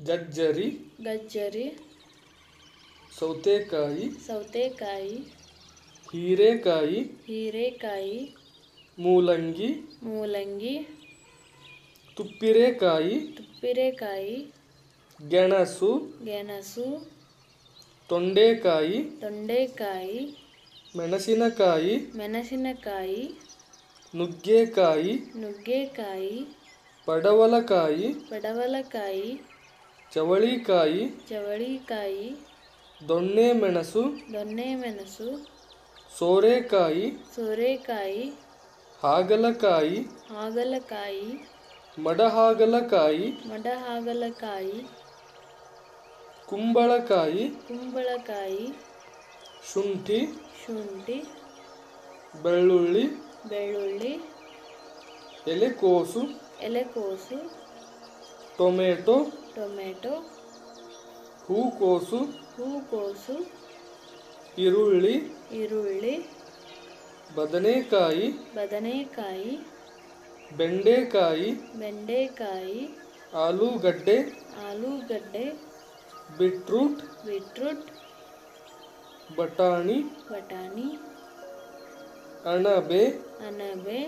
ಗಜ್ಜರಿ ಗಜ್ಜರಿ ಸೌತೆಕಾಯಿ ಸೌತೆಕಾಯಿ ಹೀರೆಕಾಯಿ ಹೀರೆಕಾಯಿ ಮೂಲಂಗಿ ಮೂಲಂಗಿ ತುಪ್ಪಿರೆಕಾಯಿ ತುಪ್ಪಿರೆಕಾಯಿ ಗೆಣಸು ಗೆಣಸು ತೊಂಡೆಕಾಯಿ ತೊಂಡೆಕಾಯಿ ಮೆಣಸಿನಕಾಯಿ ಮೆಣಸಿನಕಾಯಿ ನುಗ್ಗೆಕಾಯಿ ನುಗ್ಗೆಕಾಯಿ ಪಡವಲಕಾಯಿ ಪಡವಲಕಾಯಿ ಚವಳಿಕಾಯಿ ಚವಳಿಕಾಯಿ ದೊಣ್ಣೆ ಮೆಣಸು ದೊಣ್ಣೆ ಮೆಣಸು ಸೋರೆಕಾಯಿ ಸೋರೆಕಾಯಿ ಹಾಗಲಕಾಯಿ ಹಾಗಲಕಾಯಿ ಮಡಹಾಗಲಕಾಯಿ ಮಡಹಾಗಲಕಾಯಿ ಕುಂಬಳಕಾಯಿ ಕುಂಬಳಕಾಯಿ ಶುಂಠಿ ಶುಂಠಿ ಬೆಳ್ಳುಳ್ಳಿ ಬೆಳ್ಳುಳ್ಳಿ ಎಲೆಕೋಸು ಎಲೆಕೋಸು ಟೊಮೆಟೊ ಟೊಮೆಟೊ ಹೂಕೋಸು ಹೂಕೋಸು ಈರುಳ್ಳಿ ಈರುಳ್ಳಿ ಬದನೆಕಾಯಿ ಬದನೆಕಾಯಿ ಬೆಂಡೆಕಾಯಿ ಬೆಂಡೆಕಾಯಿ ಆಲೂಗಡ್ಡೆ ಆಲೂಗಡ್ಡೆ ಬಿಟ್ರೂಟ್ ಬಿಟ್ರೂಟ್ ಬಟಾಣಿ ಬಟಾಣಿ ಅಣಬೆ ಅಣಬೆ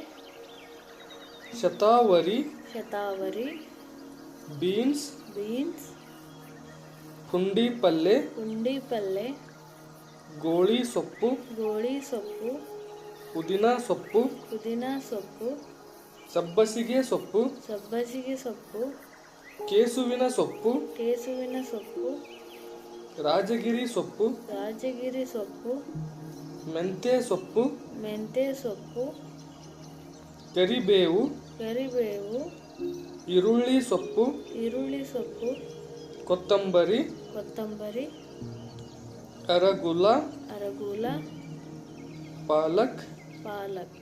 ಶತಾವರಿ ಶತಾವರಿ ಬೀನ್ಸ್ ಬೀನ್ಸ್ ಪುಂಡಿ ಪಲ್ಲೆ ಪುಂಡಿ ಪಲ್ಲೆ ಗೋಳಿ ಸೊಪ್ಪು ಗೋಳಿ ಸೊಪ್ಪು ಪುದೀನ ಸೊಪ್ಪು ಪುದೀನ ಸೊಪ್ಪು ಸಬ್ಬಸಿಗೆ ಸೊಪ್ಪು ಸಬ್ಬಸಿಗೆ ಸೊಪ್ಪು ಕೇಸುವಿನ ಸೊಪ್ಪು ಕೇಸುವಿನ ಸೊಪ್ಪು ರಾಜಗಿರಿ ಸೊಪ್ಪು ರಾಜಗಿರಿ ಸೊಪ್ಪು ಮೆಂತ್ಯ ಸೊಪ್ಪು ಮೆಂತ್ಯ ಸೊಪ್ಪು ಕರಿಬೇವು ಕರಿಬೇವು ಈರುಳ್ಳಿ ಸೊಪ್ಪು ಈರುಳ್ಳಿ ಸೊಪ್ಪು ಕೊತ್ತಂಬರಿ ಕೊತ್ತಂಬರಿ ಅರಗುಲ ಅರಗೂಲ ಪಾಲಕ್ ಪಾಲಕ್.